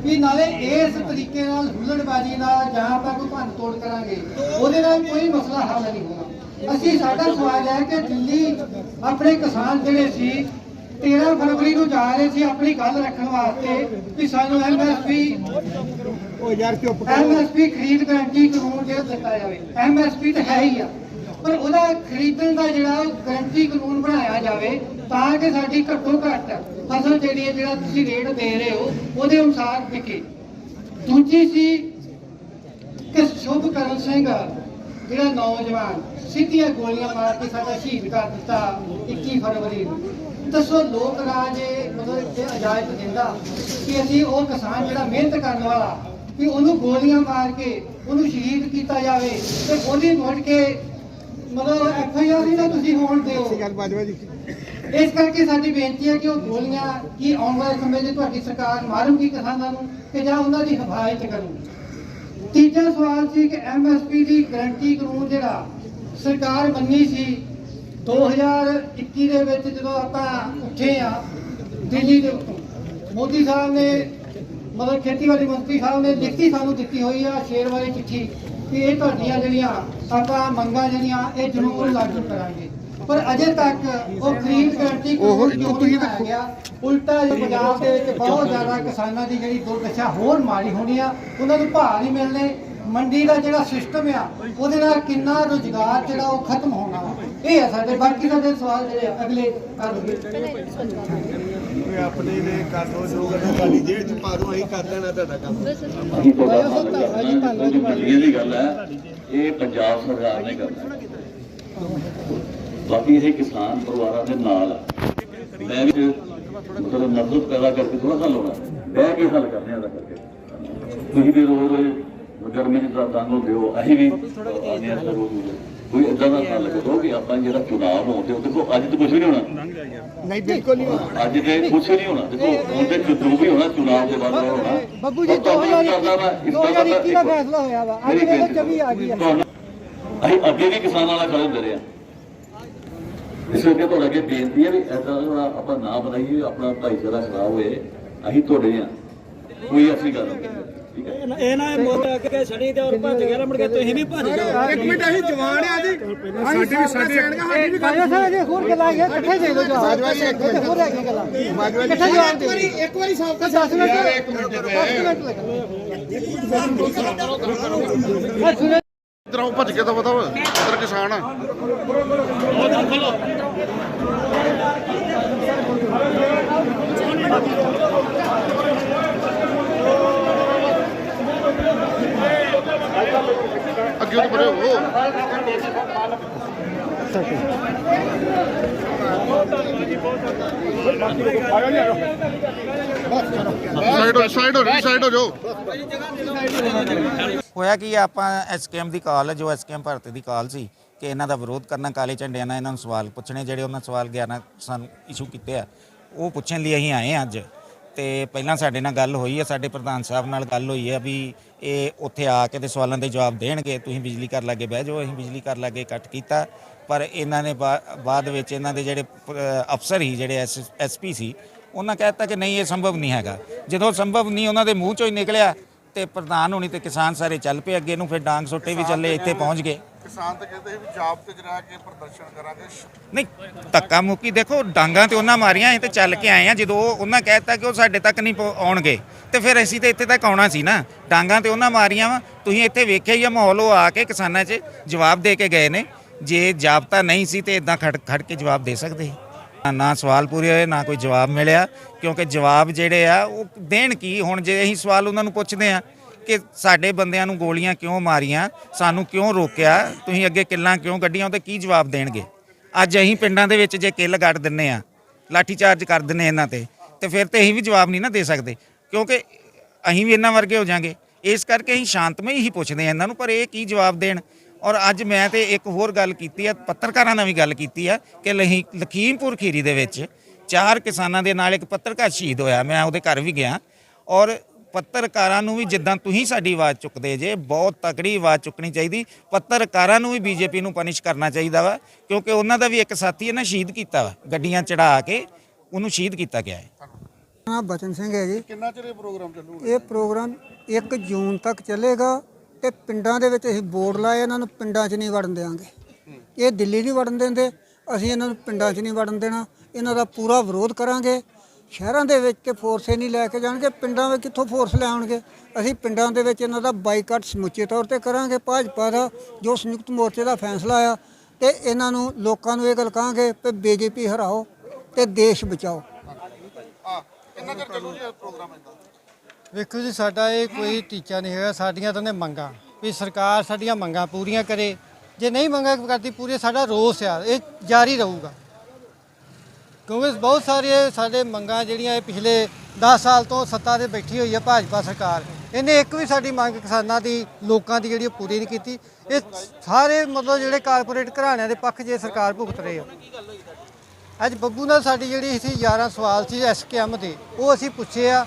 ਵੀ ਨਾਲੇ ਇਸ ਤਰੀਕੇ ਨਾਲ ਹੁੱਲੜਬਾਜ਼ੀ ਨਾਲ ਜਾਂ ਆਪਾਂ ਕੋਈ ਭੰਨ ਤੋੜ ਕਰਾਂਗੇ ਉਹਦੇ ਨਾਲ ਕੋਈ ਮਸਲਾ ਹੱਲ ਨਹੀਂ ਹੋਣਾ। ਅਸੀਂ ਸਾਡਾ ਸਵਾਲ ਹੈ ਕਿ ਦਿੱਲੀ ਆਪਣੇ ਕਿਸਾਨ ਜਿਹੜੇ ਸੀ 13 ਫਰਵਰੀ ਨੂੰ ਜਾ ਰਹੇ ਸੀ ਆਪਣੀ ਗੱਲ ਰੱਖਣ ਵਾਸਤੇ ਕਿ ਸਾਨੂੰ ਐਮਐਸਪੀ ਉਹ ਯਾਰ ਚੁੱਪ ਐਮਐਸਪੀ ਖਰੀਦ ਗਰੰਟੀ ਕਾਨੂੰਨ ਜਿਹੜਾ ਦਿੱਤਾ ਜਾਵੇ। ਐਮਐਸਪੀ ਤਾਂ ਹੈ ਹੀ ਆ। ਪਰ ਉਹਦਾ ਖਰੀਦਣ ਦਾ ਜਿਹੜਾ ਗਰੰਟੀ ਕਾਨੂੰਨ ਬਣਾਇਆ ਜਾਵੇ ਤਾਂ ਕਿ ਸਾਡੀ ਘੱਟੋ ਘੱਟ ਫਸਲ ਜਿਹੜੀ ਹੈ, ਜਿਹੜਾ ਤੁਸੀਂ ਰੇਟ ਦੇ ਰਹੇ ਹੋ, ਉਹਦੇ ਅਨੁਸਾਰ ਵਿਕੇ। ਦੂਜੀ ਸੀ ਕਿ ਸ਼ੁਭਕਰਨ ਸਿੰਘ, ਜਿਹੜਾ ਨੌਜਵਾਨ, ਸਿੱਧੀਆਂ ਗੋਲੀਆਂ ਮਾਰ ਕੇ ਸਾਡਾ ਸ਼ਹੀਦ ਕਰ ਦਿੱਤਾ 21 ਫਰਵਰੀ ਨੂੰ। ਦੱਸੋ, ਲੋਕ ਰਾਜ ਮਤਲਬ ਇੱਥੇ ਇਜਾਜ਼ਤ ਦਿੰਦਾ ਕਿ ਅਸੀਂ ਉਹ ਕਿਸਾਨ ਜਿਹੜਾ ਮਿਹਨਤ ਕਰਨ ਵਾਲਾ ਕਿ ਉਹਨੂੰ ਗੋਲੀਆਂ ਮਾਰ ਕੇ ਉਹਨੂੰ ਸ਼ਹੀਦ ਕੀਤਾ ਜਾਵੇ ਤੇ ਉਹਦੀ ਮੁੜ ਕੇ ਮਤਲਬ ਐਫ ਆਈ ਆਰ ਨਾ ਤੁਸੀਂ ਹੋਣ ਦਿਓ। ਗੱਲ ਬਾਜਵਾ ਜੀ। ਇਸ ਕਰਕੇ ਸਾਡੀ ਬੇਨਤੀ ਹੈ ਕਿ ਉਹ ਗੋਲੀਆਂ ਕੀ ਆਉਣ ਵਾਲੇ ਸਮੇਂ 'ਚ ਤੁਹਾਡੀ ਸਰਕਾਰ ਮਾਰੂਗੀ ਕਿਸਾਨਾਂ ਨੂੰ ਕਿ ਜਾਂ ਉਹਨਾਂ ਦੀ ਹਿਫਾਜ਼ਤ ਕਰੂਗੀ। ਤੀਜਾ ਸਵਾਲ ਸੀ ਕਿ ਐਮਐਸਪੀ ਦੀ ਗਾਰੰਟੀ ਕਾਨੂੰਨ ਜਿਹੜਾ ਸਰਕਾਰ ਮੰਨੀ ਸੀ 2021 ਦੇ ਵਿੱਚ ਜਦੋਂ ਆਪਾਂ ਉੱਠੇ ਆ ਦਿੱਲੀ ਦੇ ਉੱਤੋਂ ਮੋਦੀ ਸਾਹਿਬ ਨੇ ਮਤਲਬ ਖੇਤੀਬਾੜੀ ਮੰਤਰੀ ਸਾਹਿਬ ਨੇ ਲਿਖਤੀ ਸਾਨੂੰ ਦਿੱਤੀ ਹੋਈ ਆ ਸ਼ੇਰ ਵਾਲੀ ਚਿੱਠੀ। ਕਿ ਇਹ ਤੁਹਾਡੀਆਂ ਜਿਹੜੀਆਂ ਆਪਾਂ ਮੰਗਾਂ ਜਿਹੜੀਆਂ ਇਹ ਜ਼ਰੂਰ ਲਾਗੂ ਕਰਾਂਗੇ। ਪਰ ਅਜੇ ਤੱਕ ਉਹ ਗਾਰੰਟੀ ਕਾਨੂੰਨ ਕਿਉਂ ਨਹੀਂ ਬਣਾਇਆ ਗਿਆ ਉਲਟਾ ਜੋ ਪੰਜਾਬ ਦੇ ਵਿੱਚ ਬਹੁਤ ਜ਼ਿਆਦਾ ਕਿਸਾਨਾਂ ਦੀ ਜਿਹੜੀ ਦੁਰਦਸ਼ਾ ਹੋਰ ਮਾੜੀ ਹੋਣੀ ਆ ਉਹਨਾਂ ਨੂੰ ਭਾਅ ਨਹੀਂ ਮਿਲਣੇ। ਮੰਡੀ ਦਾ ਜਿਹੜਾ ਸਿਸਟਮ ਆ ਉਹਦੇ ਨਾਲ ਕਿੰਨਾ ਰੁਜ਼ਗਾਰ ਜਿਹੜਾ ਉਹ ਖਤਮ ਹੋਣਾ। ਇਹ ਆ ਸਾਡੇ ਬਾਕੀ ਸਾਡੇ ਸਵਾਲ ਜਿਹੜੇ ਆ, ਅਗਲੇ ਕਰਨਗੇ ਆਪਣੇ ਨੇ ਕਰ ਦੋ ਜੋ ਕਰਨਾ ਗਾਲੀ ਜੇਲ੍ਹ ਚ ਪਾ ਦੋ ਅਸੀਂ ਕਰ ਲੈਣਾ ਤੁਹਾਡਾ ਕੰਮ ਅਸੀਂ ਤੁਹਾਡਾ ਦਿੱਲੀ ਦੀ ਗੱਲ ਹੈ ਇਹ ਪੰਜਾਬ ਸਰਕਾਰ ਨੇ ਕਰਨਾ ਹੈ। ਬਾਕੀ ਇਹ ਕਿਸਾਨ ਪਰਿਵਾਰਾਂ ਦੇ ਨਾਲ ਆ। ਮੈਂ ਵੀ ਮਤਲਬ ਨਫ਼ਰਤ ਪੈਦਾ ਕਰਕੇ ਥੋੜਾ ਹੱਲ ਹੋਣਾ ਬਹਿ ਕੇ ਹੱਲ ਕਰਨੇ ਆ ਦਾ ਕਰਕੇ ਤੁਸੀਂ ਵੀ ਗਰਮੀ ਚ ਤਾਂ ਤੰਗ ਹੋ ਅਸੀਂ ਵੀ ਹਾਂ ਤਾਂ ਰੋਜ਼ ਰੋਜ਼। ਕੋਈ ਇਦਾਂ ਦਾ ਹੱਲ ਕਰੋ ਕਿ ਆਪਾਂ ਜਿਹੜਾ ਚੁਣਾਵ ਹੋਣ ਤੇ ਦੇਖੋ ਅੱਜ ਤਾਂ ਕੁਝ ਵੀ ਨਹੀਂ ਹੋਣਾ। ਨਹੀਂ ਬਿਲਕੁਲ ਨਹੀਂ ਹੋਣਾ। ਅੱਜ ਤੇ ਕੁਝ ਨਹੀਂ ਹੋਣਾ। ਦੇਖੋ ਹੁਣ ਤੇ ਜੋ ਵੀ ਹੋਣਾ ਚੁਣਾਵ ਦੇ ਬਾਅਦ ਹੋਣਾ। ਬੱਬੂ ਜੀ ਪਰ ਤੁਹਾਨੂੰ ਕਰਦਾ ਵਾ, ਇਸ ਦਾ 2021 ਦਾ ਫੈਸਲਾ ਹੋਇਆ ਵਾ। ਅੱਜ ਵੇਲੇ ਬੇਨਤੀ 24 ਆ ਗਈ ਅਸੀਂ ਅੱਗੇ ਵੀ ਕਿਸਾਨਾਂ ਨਾਲ ਖੜੇ ਹੁੰਦੇ ਰਹੇ ਇਸ ਕਰਕੇ ਤੁਹਾਡੇ ਅੱਗੇ ਬੇਨਤੀ ਹੈ ਵੀ ਐਦਾਂ ਦਾ ਆਪਾਂ ਨਾ ਬਣਾਈਏ ਆਪਣਾ ਭਾਈਚਾਰਾ ਖਰਾਬ ਹੋਏ ਅਸੀਂ ਤੁਹਾਡੇ ਆ। ਕੋਈ ਐਸੀ ਗੱਲ ਨਹੀਂ। ਇਹ ਨਾ ਮੁੱਦ ਕੇ ਛੜੀ ਤੇ ਔਰ ਭੱਜ ਗਿਆ ਮੁੜ ਕੇ ਤੁਸੀਂ ਵੀ ਭੱਜ ਜਾਓ। ਇੱਕ ਮਿੰਟ ਅਸੀਂ ਜਵਾਨ ਆ ਜੀ। ਸਾਡੇ ਵੀ ਸਾਡੇ ਸਾਡੀ ਵੀ ਬਾਜਵਾ ਸਾਹਿਬ ਜੇ ਹੋਰ ਗੱਲਾਂ ਹੈਗੀਆਂ ਇਕੱਠੇ ਦੇ ਦਿਓ ਜਵਾਬ। ਹੋਰ ਹੈਗੀਆਂ ਗੱਲਾਂ। ਬਾਜਵਾ ਜੀ, ਇਕੱਠੇ ਜਵਾਬ ਇੱਕ ਵਾਰੀ ਸਾਫ਼ ਤਾਂ 10 ਮਿੰਟ ਯਾਰ, ਇੱਕ ਮਿੰਟ ਦੇ। 10 ਮਿੰਟ ਆ ਸੁਣੋ ਇਧਰੋਂ ਭੱਜ ਕੇ ਤਾਂ ਪਤਾ ਵਾ ਇਧਰ ਕਿਸਾਨ ਆ। ਅੱਗੇ ਤੋਂ ਪਰੇ ਹੋ ਸਾਈਡ ਹੋ ਸਾਈਡ ਹੋ ਸਾਈਡ ਹੋ ਜਾਓ। ਹੋਇਆ ਕਿ ਆਪਾਂ ਐਸਕੇਐਮ ਦੀ ਕਾਲ ਹੈ ਜੋ ਐਸਕੇਐਮ ਭਾਰਤ ਦੀ ਕਾਲ ਸੀ, ਕਿ ਇਹਨਾਂ ਦਾ ਵਿਰੋਧ ਕਰਨਾ, ਕਾਲੇ ਝੰਡਿਆਂ ਨਾਲ ਇਹਨਾਂ ਨੂੰ ਸਵਾਲ ਪੁੱਛਣੇ, ਜਿਹੜੇ ਉਹਨਾਂ ਸਵਾਲ 11 ਸਾਨੂੰ ਇਸ਼ੂ ਕੀਤੇ ਆ, ਉਹ ਪੁੱਛਣ ਲਈ ਅਸੀਂ ਆਏ ਹਾਂ ਅੱਜ। ਤੇ ਪਹਿਲਾਂ ਸਾਡੇ ਨਾਲ ਗੱਲ ਹੋਈ ਹੈ ਸਾਡੇ ਪ੍ਰਧਾਨ ਸਾਹਿਬ ਨਾਲ ਗੱਲ ਹੋਈ ਹੈ ਵੀ ਇਹ ਉੱਥੇ ਆ ਕੇ ਤੇ ਸਵਾਲਾਂ ਦੇ ਜਵਾਬ ਦੇਣਗੇ, ਤੁਸੀਂ ਬਿਜਲੀ ਘਰ ਲਾਗੇ ਬਹਿ ਜਾਓ, ਅਸੀਂ ਬਿਜਲੀ ਘਰ ਲਾਗੇ ਕੱਟ ਕੀਤਾ। ਪਰ ਇਹਨਾਂ ਨੇ ਬਾ- ਬਾਅਦ ਵਿੱਚ ਇਹਨਾਂ ਦੇ ਜਿਹੜੇ ਅਫਸਰ ਹੀ ਜਿਹੜੇ ਐਸਪੀ ਸੀ, ਉਹਨਾਂ ਕਹਿਤਾ ਕਿ ਨਹੀਂ, ਇਹ ਸੰਭਵ ਨਹੀਂ ਹੈਗਾ। ਜਦੋਂ ਸੰਭਵ ਨਹੀਂ, ਉਹਨਾਂ ਦੇ ਮੂੰਹ ਚੋਂ ਹੀ ਨਿਕਲਿਆ ਤੇ ਪ੍ਰਧਾਨ ਹੋਣੀ ਤੇ ਕਿਸਾਨ ਸਾਰੇ ਚੱਲ ਪਏ, ਅੱਗੇ ਨੂੰ ਫਿਰ ਡਾਂਗ ਸੋਟੇ ਵੀ ਚੱਲੇ, ਇੱਥੇ ਪਹੁੰਚ ਗਏ। ਕਿਸਾਨ ਤਾਂ ਕਹਿੰਦੇ ਵੀ ਜਾਬ ਤੇ ਜਰਾ ਕੇ ਪ੍ਰਦਰਸ਼ਨ ਕਰਾਂਗੇ। ਨਹੀਂ, ਧੱਕਾ ਮੁੱਕੀ ਦੇਖੋ, ਡਾਂਗਾਂ ਤੇ ਉਹਨਾਂ ਮਾਰੀਆਂ, ਅਸੀਂ ਤੇ ਚੱਲ ਕੇ ਆਏ ਆ ਜਦੋਂ ਉਹ- ਉਹਨਾਂ ਕਹਿਤਾ ਕਿ ਉਹ ਸਾਡੇ ਤੱਕ ਨਹੀਂ ਆਉਣਗੇ, ਤੇ ਫਿਰ ਅਸੀਂ ਤੇ ਇੱਥੇ ਤੱਕ ਆਉਣਾ ਸੀ ਨਾ। ਡਾਂਗਾਂ ਤੇ ਉਹਨਾਂ ਮਾਰੀਆਂ ਵਾ, ਤੁਸੀਂ ਇੱਥੇ ਵੇਖਿਆ ਹੀ ਆ ਮਾਹੌਲ, ਉਹ ਆ ਕੇ ਕਿਸਾਨਾਂ 'ਚ ਜਵਾਬ ਦੇ ਕੇ ਗਏ ਨੇ। ਜੇ ਜਾਬਤਾ ਨਹੀਂ ਸੀ ਤੇ ਇਦਾਂ ਖੜ ਖੜ ਕੇ ਜਵਾਬ ਦੇ ਸਕਦੇ। ਨਾ- ਨਾ ਸਵਾਲ ਪੂਰੇ ਹੋਏ, ਨਾ ਕੋਈ ਜਵਾਬ ਮਿਲਿਆ, ਕਿਉਂਕਿ ਜਵਾਬ ਜਿਹੜੇ ਆ, ਉਹ ਦੇਣ ਕੀ? ਹੁਣ ਜੇ ਅਸੀਂ ਸਵਾਲ ਉਹਨਾਂ ਨੂੰ ਪੁੱਛਦੇ ਆ ਕਿ ਸਾਡੇ ਬੰਦਿਆਂ ਨੂੰ ਗੋਲੀਆਂ ਕਿਉਂ ਮਾਰੀਆਂ, ਸਾਨੂੰ ਕਿਉਂ ਰੋਕਿਆ, ਤੁਸੀਂ ਅੱਗੇ ਕਿੱਲਾਂ ਕਿਉਂ ਕੱਢੀਆਂ, ਉਹਦੇ ਕੀ ਜਵਾਬ ਦੇਣਗੇ? ਅੱਜ ਅਸੀਂ ਪਿੰਡਾਂ ਦੇ ਵਿੱਚ ਜੇ ਕਿੱਲ ਗੱਡ ਦਿੰਨੇ ਆ, ਲਾਠੀ ਚਾਰਜ ਕਰ ਦਿੰਨੇ ਇਹਨਾਂ ਤੇ ਤੇ ਫਿਰ ਤੇ ਅਸੀਂ ਵੀ ਜਵਾਬ ਨਹੀਂ ਨਾ ਦੇ ਸਕਦੇ, ਕਿਉਂਕਿ ਅਸੀਂ ਵੀ ਇਹਨਾਂ ਵਰਗੇ ਹੋ ਜਾਾਂਗੇ। ਇਸ ਕਰਕੇ ਅਸੀਂ ਸ਼ਾਂਤਮਈ ਹੀ ਪੁੱਛਦੇ ਆ ਇਹਨਾਂ ਨੂੰ, ਪਰ ਇਹ ਕੀ ਜਵਾਬ ਦੇਣ? ਔਰ ਅੱਜ ਮੈਂ ਤੇ ਇੱਕ ਹੋਰ ਗੱਲ ਕੀਤੀ ਆ, ਪੱਤਰਕਾਰਾਂ ਨਾਲ ਵੀ ਗੱਲ ਕੀਤੀ ਆ, ਕਿ ਲਹੀ, ਲਖੀਮਪੁਰ ਖੀਰੀ ਦੇ ਵਿੱਚ ਚਾਰ ਕਿਸਾਨਾਂ ਦੇ ਨਾਲ ਇੱਕ ਪੱਤਰਕਾਰ ਸ਼ਹੀਦ ਹੋਇਆ, ਮੈਂ ਉਹਦੇ ਘਰ ਵੀ ਗਿਆ, ਔਰ ਪੱਤਰਕਾਰਾਂ ਨੂੰ ਵੀ ਜਿੱਦਾਂ ਤੁਸੀਂ ਸਾਡੀ ਆਵਾਜ਼ ਚੁੱਕਦੇ ਜੇ ਬਹੁਤ ਤਕੜੀ ਆਵਾਜ਼ ਚੁੱਕਣੀ ਚਾਹੀਦੀ। ਪੱਤਰਕਾਰਾਂ ਨੂੰ ਵੀ ਬੀਜੇਪੀ ਨੂੰ ਪਨਿਸ਼ ਕਰਨਾ ਚਾਹੀਦਾ ਵਾ ਕਿਉਂਕਿ ਉਹਨਾਂ ਦਾ ਵੀ ਇੱਕ ਸਾਥੀ ਇਹਨਾਂ ਸ਼ਹੀਦ ਕੀਤਾ ਵਾ ਗੱਡੀਆਂ ਚੜਾ ਕੇ ਉਹਨੂੰ ਸ਼ਹੀਦ ਕੀਤਾ ਗਿਆ ਹੈ। ਨਾਮ ਬਚਨ ਸਿੰਘ ਹੈ ਜੀ। ਕਿੰਨਾ ਚਿਰ ਇਹ ਪ੍ਰੋਗਰਾਮ ਚੱਲੂਗਾ ਇਹ ਪ੍ਰੋਗਰਾਮ 1 ਜੂਨ ਤੱਕ ਚੱਲੇਗਾ ਤੇ ਪਿੰਡਾਂ ਦੇ ਵਿੱਚ ਅਸੀਂ ਬੋਰਡ ਲਾਏ ਇਹਨਾਂ ਨੂੰ ਪਿੰਡਾਂ 'ਚ ਨਹੀਂ ਵੜਨ ਦੇਵਾਂਗੇ ਇਹ ਦਿੱਲੀ ਨਹੀਂ ਵੜਨ ਦਿੰਦੇ ਅਸੀਂ ਇਹਨਾਂ ਨੂੰ ਪਿੰਡਾਂ 'ਚ ਨਹੀਂ ਵੜਨ ਦੇਣਾ ਇਹਨਾਂ ਦਾ ਪੂਰਾ ਵਿਰੋਧ ਕਰਾਂਗੇ। ਸ਼ਹਿਰਾਂ ਦੇ ਵਿੱਚ ਤੇ ਫੋਰਸ ਹੀ ਨਹੀਂ ਲੈ ਕੇ ਜਾਣਗੇ ਪਿੰਡਾਂ ਵਿੱਚ ਕਿੱਥੋਂ ਫੋਰਸ ਲੈ ਆਉਣਗੇ? ਅਸੀਂ ਪਿੰਡਾਂ ਦੇ ਵਿੱਚ ਇਹਨਾਂ ਦਾ ਬਾਈਕਾਟ ਸਮੁੱਚੇ ਤੌਰ ਤੇ ਕਰਾਂਗੇ। ਭਾਜਪਾ ਦਾ ਜੋ ਸੰਯੁਕਤ ਮੋਰਚੇ ਦਾ ਫੈਸਲਾ ਆ ਤੇ ਇਹਨਾਂ ਨੂੰ ਲੋਕਾਂ ਨੂੰ ਇਹ ਗੱਲ ਕਹਾਂਗੇ ਕਿ ਬੀਜੇਪੀ ਹਰਾਓ ਤੇ ਦੇਸ਼ ਬਚਾਓ। ਹਾਂ ਕਿੰਨਾ ਚਿਰ ਚੱਲੂ ਜੀ ਇਹ ਪ੍ਰੋਗਰਾਮ ਇਹਦਾ ਵੇਖੋ ਜੀ ਸਾਡਾ ਇਹ ਕੋਈ ਟੀਚਾ ਨਹੀਂ ਹੈਗਾ ਸਾਡੀਆਂ ਤਾਂ ਨੇ ਮੰਗਾਂ। ਵੀ ਸਰਕਾਰ ਸਾਡੀਆਂ ਮੰਗਾਂ ਪੂਰੀਆਂ ਕਰੇ। ਜੇ ਨਹੀਂ ਮੰਗਾਂ ਕਰਦੀ ਪੂਰੀ ਸਾਡਾ ਰੋਸ ਆ ਇਹ ਜਾਰੀ ਰਹੂਗਾ। ਕਿਉਂਕਿ ਬਹੁਤ ਸਾਰੇ ਸਾਡੇ ਮੰਗਾਂ ਜਿਹੜੀਆਂ ਇਹ ਪਿਛਲੇ 10 ਸਾਲ ਤੋਂ ਸੱਤਾ ਤੇ ਬੈਠੀ ਹੋਈ ਹੈ ਭਾਜਪਾ ਸਰਕਾਰ। ਇਹਨੇ ਇੱਕ ਵੀ ਸਾਡੀ ਮੰਗ ਕਿਸਾਨਾਂ ਦੀ, ਲੋਕਾਂ ਦੀ ਜਿਹੜੀ ਉਹ ਪੂਰੀ ਨਹੀਂ ਕੀਤੀ। ਇਹ ਸਾਰੇ ਮਤਲਬ ਜਿਹੜੇ ਕਾਰਪੋਰੇਟ ਘਰਾਣਿਆਂ ਦੇ ਪੱਖ ਜੇ ਸਰਕਾਰ ਭੁਗਤ ਰਹੇ ਆ। ਅੱਜ ਬੱਬੂ ਨਾਲ ਸਾਡੀ ਜਿਹੜੀ ਸੀ 11 ਸਵਾਲ ਸੀ ਐਸਕੇਐਮ ਦੇ, ਉਹ ਅਸੀਂ ਪੁੱਛੇ ਆ।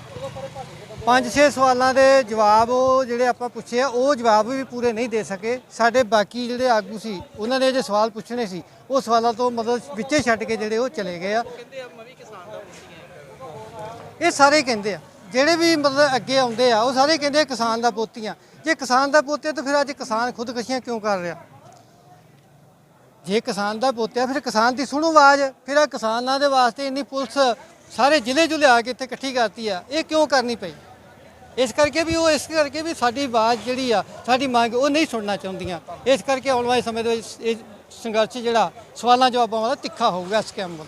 ਪੰਜ ਛੇ ਸਵਾਲਾਂ ਦੇ ਜਵਾਬ ਉਹ ਜਿਹੜੇ ਆਪਾਂ ਪੁੱਛੇ ਆ, ਉਹ ਜਵਾਬ ਵੀ ਪੂਰੇ ਨਹੀਂ ਦੇ ਸਕੇ। ਸਾਡੇ ਬਾਕੀ ਜਿਹੜੇ ਆਗੂ ਸੀ, ਉਹਨਾਂ ਨੇ ਜੇ ਸਵਾਲ ਪੁੱਛਣੇ ਸੀ, ਉਹ ਸਵਾਲਾਂ ਤੋਂ ਮਤਲਬ ਵਿੱਚੇ ਛੱਡ ਕੇ ਜਿਹੜੇ ਉਹ ਚਲੇ ਗਏ ਆ। ਇਹ ਸਾਰੇ ਕਹਿੰਦੇ ਆ, ਜਿਹੜੇ ਵੀ ਮਤਲਬ ਅੱਗੇ ਆਉਂਦੇ ਆ, ਉਹ ਸਾਰੇ ਕਹਿੰਦੇ ਆ ਕਿਸਾਨ ਦਾ ਪੋਤੀਆਂ ਜੇ ਕਿਸਾਨ ਦਾ ਪੋਤਿਆ ਤਾਂ ਫਿਰ ਅੱਜ ਕਿਸਾਨ ਖੁਦਕਸ਼ੀਆਂ ਕਿਉਂ ਕਰ ਰਿਹਾ? ਜੇ ਕਿਸਾਨ ਦਾ ਪੋਤਿਆ ਫਿਰ ਕਿਸਾਨ ਦੀ ਸੁਣੋ ਆਵਾਜ਼, ਫਿਰ ਆ ਕਿਸਾਨਾਂ ਦੇ ਵਾਸਤੇ ਇੰਨੀ ਪੁਲਿਸ ਸਾਰੇ ਜ਼ਿਲ੍ਹੇ ਜੁ ਲਿਆ ਕੇ ਇੱਥੇ ਇਕੱਠੀ ਕਰਤੀ ਆ। ਇਹ ਕਿਉਂ ਕਰਨੀ ਪਈ? ਇਸ ਕਰਕੇ ਵੀ ਉਹ, ਇਸ ਕਰਕੇ ਵੀ ਸਾਡੀ ਆਵਾਜ਼ ਜਿਹੜੀ ਆ, ਸਾਡੀ ਮੰਗ ਉਹ ਨਹੀਂ ਸੁਣਨਾ ਚਾਹੁੰਦੀਆਂ। ਇਸ ਕਰਕੇ ਆਉਣ ਵਾਲੇ ਸਮੇਂ ਦੇ ਵਿੱਚ ਇਹ ਸੰਘਰਸ਼ ਜਿਹੜਾ ਸਵਾਲਾਂ ਜਵਾਬਾਂ ਵਾਲਾ ਤਿੱਖਾ ਹੋਊਗਾ ਇਸ ਸਕੈਮ ਵੱਲ।